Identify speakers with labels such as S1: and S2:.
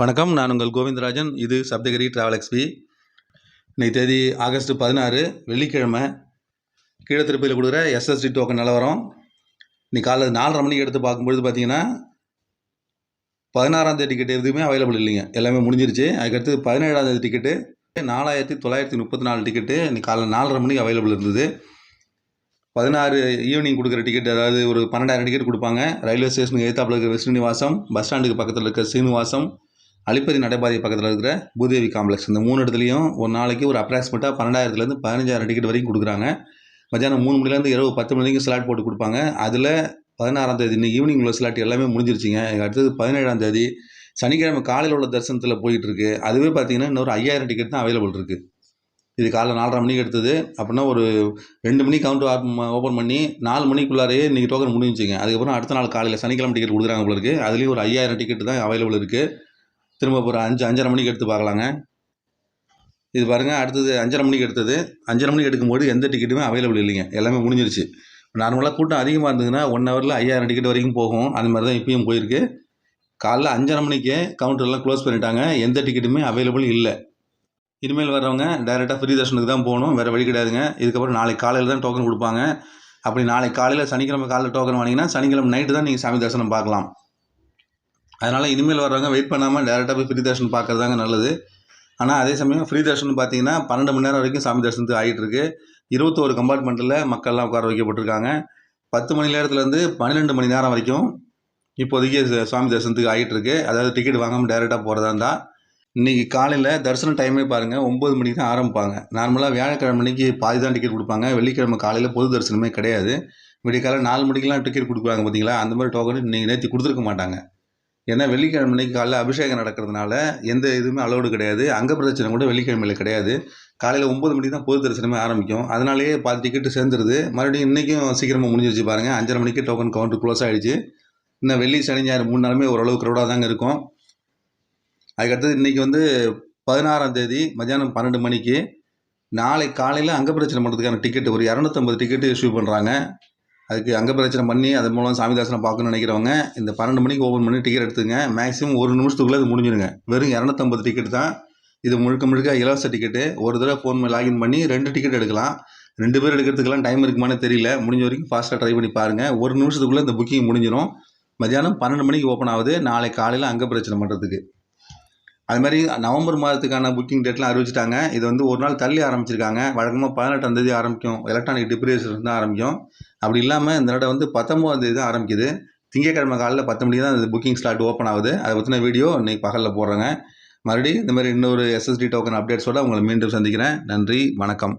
S1: வணக்கம் நான் உங்கள் கோவிந்தராஜன். இது சப்தகிரி ட்ராவல் எக்ஸ்பி இன்னைக்கு தேதி ஆகஸ்ட் பதினாறு வெள்ளிக்கிழமை. கீழே திருப்பியில் கொடுக்குற எஸ்எஸ்டி டோக்கன் நிலவரம். இன்னைக்கு காலைல நாலரை மணிக்கு எடுத்து பார்க்கும்பொழுது பார்த்தீங்கன்னா பதினாறாம் தேதி டிக்கெட் எதுவுமே அவைலபிள் இல்லைங்க. எல்லாமே முடிஞ்சிருச்சு. அதுக்கடுத்து பதினேழாம் தேதி டிக்கெட்டு நாலாயிரத்தி தொள்ளாயிரத்தி முப்பத்தி நாலு டிக்கெட்டு இன்னைக்கு காலையில் நாலரை மணிக்கு அவைலபிள் இருந்தது. பதினாறு ஈவினிங் கொடுக்குற டிக்கெட் அதாவது ஒரு பன்னெண்டாயிரம் டிக்கெட் கொடுப்பாங்க. ரயில்வே ஸ்டேஷனுக்கு எதிர்த்தாப்புல இருக்கிற ஸ்ரீனிவாசம் பஸ் ஸ்டாண்டுக்கு பக்கத்தில் இருக்கிற ஸ்ரீனிவாசம் அலிப்பதி நடைபாதை பக்கத்தில் இருக்கிற பூதேவி காம்ப்ளெக்ஸ் இந்த மூணு இடத்துலையும் ஒரு நாளைக்கு ஒரு அப்ராக்சிமேட்டாக பன்னெண்டாயிரத்துலேருந்து பதினஞ்சாயிரம் டிக்கெட் வரைக்கும் கொடுக்குறாங்க. மத்தியானம் மூணு மணிலேருந்து இரவு பத்து மணி வரைக்கும் ஸ்லாட் போட்டு கொடுப்பாங்க. அதில் பதினாறாம் தேதி இன்னைக்கு ஈவினிங் உள்ள ஸ்லாட் எல்லாமே முடிஞ்சிருச்சுங்க. அடுத்தது பதினேழாம் தேதி சனிக்கிழமை காலையில் உள்ள தரிசனத்தில் போயிட்டு இருக்கு அதுவே பார்த்தீங்கன்னா இன்னொரு ஐயாயிரம் டிக்கெட் தான் அவைலபிள் இருக்குது இது காலைல நாலரை மணிக்கு எடுத்தது. அப்படின்னா ஒரு ரெண்டு மணிக்கு கவுண்டர் ஓப்பன் பண்ணி நாலு மணிக்குள்ளாரையே இன்றைக்கி டோக்கன் முடிஞ்சுங்க அதுக்கப்புறம் அடுத்த நாள் காலையில் சனிக்கிழமை டிக்கெட் கொடுக்குறாங்க போல இருக்குது அதுலேயும் ஒரு ஐயாயிரம் டிக்கெட் தான் அவைலபிள் இருக்குது திரும்ப ஒரு அஞ்சு அஞ்சரை மணிக்கு எடுத்து பார்க்கலாங்க. இது பாருங்கள் அடுத்தது அஞ்சரை மணிக்கு எடுத்தது. அஞ்சரை மணிக்கு எடுக்கும்போது எந்த டிக்கெட்டுமே அவைலபிள் இல்லைங்க. எல்லாமே முடிஞ்சிருச்சு. நார்மலாக கூட்டம் அதிகமாக இருந்ததுன்னா ஒன் ஹவரில் ஐயாயிரம் டிக்கெட் வரைக்கும் போகும். அந்த மாதிரி தான் இப்பயும் போயிருக்கு. காலைல அஞ்சரை மணிக்கே கவுண்டர்லாம் க்ளோஸ் பண்ணிட்டாங்க. எந்த டிக்கெட்டுமே அவைலபிள் இல்லை. இனிமேல் வர்றவங்க டைரெக்டாக ஃப்ரீ தர்ஷனுக்கு தான் போகணும். வேறு வழி கிடையாதுங்க. இதுக்கப்புறம் நாளைக்கு காலையில் தான் டோக்கன் கொடுப்பாங்க. அப்படி நாளைக்கு காலையில் சனிக்கிழமை காலையில் டோக்கன் வாங்கினீங்கன்னா சனிக்கிழமை நைட்டு தான் நீங்கள் சாமி தரிசனம் பார்க்கலாம். அதனால் இனிமேல் வர்றவங்க வெயிட் பண்ணாமல் டேரெக்டாக போய் ஃப்ரீ தர்ஷன் பார்க்குறது தாங்க நல்லது. ஆனால் அதே சமயம் ஃப்ரீ தர்ஷன் பார்த்தீங்கன்னா பன்னெண்டு மணி நேரம் வரைக்கும் சாமி தரிசனத்துக்கு ஆகிட்டு இருக்கு. இருபத்தோரு கம்பார்ட்மெண்ட்டில் மக்கள்லாம் உட்கார வைக்கப்பட்டிருக்காங்க. பத்து மணி நேரத்துலேருந்து பன்னிரெண்டு மணி நேரம் வரைக்கும் இப்போதைக்கு சுவாமி தரிசனத்துக்கு ஆகிட்டு இருக்கு. அதாவது டிக்கெட் வாங்காமல் டேரெக்டாக போகிறதா இருந்தால் இன்றைக்கி காலையில் தரிசனம் டைமே பாருங்கள் ஒம்பது மணிக்கு தான் ஆரம்பிப்பாங்க. நார்மலாக வியாழக்கிழமை மணிக்கு பாதி தான் டிக்கெட் கொடுப்பாங்க. வெள்ளிக்கிழமை காலையில் பொது தரிசனமே கிடையாது. விடிய காலையில் நாலு மணிக்கெலாம் டிக்கெட் கொடுக்குறாங்க பார்த்தீங்களா? அந்த மாதிரி டோக்கன் நீங்கள் நேற்று கொடுத்துருக்க மாட்டாங்க. ஏன்னா வெள்ளிக்கிழமை அன்னைக்கு காலைல அபிஷேகம் நடக்கிறதுனால எந்த இதுவுமே அலோடு கிடையாது. அங்க பிரச்சனை கூட வெள்ளிக்கிழமையில் கிடையாது. காலையில் ஒம்பது மணிக்கு தான் பொது தரிசனமே ஆரம்பிக்கும். அதனாலேயே பாதி டிக்கெட்டு சேர்ந்துருது. மறுபடியும் இன்றைக்கும் சீக்கிரமாக முடிஞ்சிருச்சு பாருங்கள் அஞ்சரை மணிக்கு டோக்கன் கவுண்டர் க்ளோஸ் ஆகிடுச்சு இன்னும் வெள்ளி சனி ஞாயிறு மூணு நாளுமே ஓரளவு க்ரௌடாக தாங்க இருக்கும். அதுக்கடுத்தது இன்றைக்கி வந்து பதினாறாம் தேதி மத்தியானம் பன்னெண்டு மணிக்கு நாளை காலையில் அங்க பிரச்சனை பண்ணுறதுக்கான டிக்கெட் ஒரு இரநூத்தம்பது டிக்கெட்டு இஷ்யூ பண்ணுறாங்க அதுக்கு அங்க பிரச்சனை பண்ணி அது மூலம் சாமி தரிசனம் பார்க்கணும்னு நினைக்கிறவங்க இந்த பன்னெண்டு மணிக்கு ஓப்பன் பண்ணி டிக்கெட் எடுத்துங்க. மேக்ஸிமம் ஒரு நிமிஷத்துக்குள்ளே இது முடிஞ்சிருங்க. வெறும் இரநூத்தம்பது டிக்கெட் தான். இது முழுக்க முழுக்க இலவச டிக்கெட்டு ஒரு தடவை ஃபோன் லாகின் பண்ணி ரெண்டு டிக்கெட் எடுக்கலாம். ரெண்டு பேர் எடுக்கிறதுக்கெல்லாம் டைம் இருக்குமானே தெரியல. முடிஞ்ச வரைக்கும் ஃபாஸ்ட்டாக ட்ரை பண்ணி பாருங்கள் ஒரு நிமிஷத்துக்குள்ளே இந்த புக்கிங் முடிஞ்சிடும் மத்தியானம் பன்னெண்டு மணிக்கு ஓப்பன் ஆகுது. நாளை காலையில் அங்க பிரச்சனை பண்ணுறதுக்கு அது மாதிரி நவம்பர் மாதத்துக்கான புக்கிங் டேட்லாம் அறிவிச்சிட்டாங்க. இது வந்து ஒரு நாள் தள்ளி ஆரம்பிச்சிருக்காங்க. வழக்கமாக பதினெட்டாம் தேதி ஆரம்பிக்கும். எலக்ட்ரானிக் டிப்ரேஷன் தான் ஆரம்பிக்கும். அப்படி இல்லாமல் இந்த தடவை வந்து பத்தொம்போதாம் தேதி தான் ஆரம்பிக்குது. திங்கட்கிழமை காலையில் பத்து மணிக்கு தான் இந்த புக்கிங் ஸ்லாட் ஓப்பன் ஆகுது. அதை பற்றின வீடியோ இன்னைக்கு பகலில் போடுறேங்க. மறுபடியும் இந்த மாதிரி இன்னொரு எஸ்எஸ்டி டோக்கன் அப்டேட்ஸோட உங்களை மீண்டும் சந்திக்கிறேன். நன்றி வணக்கம்.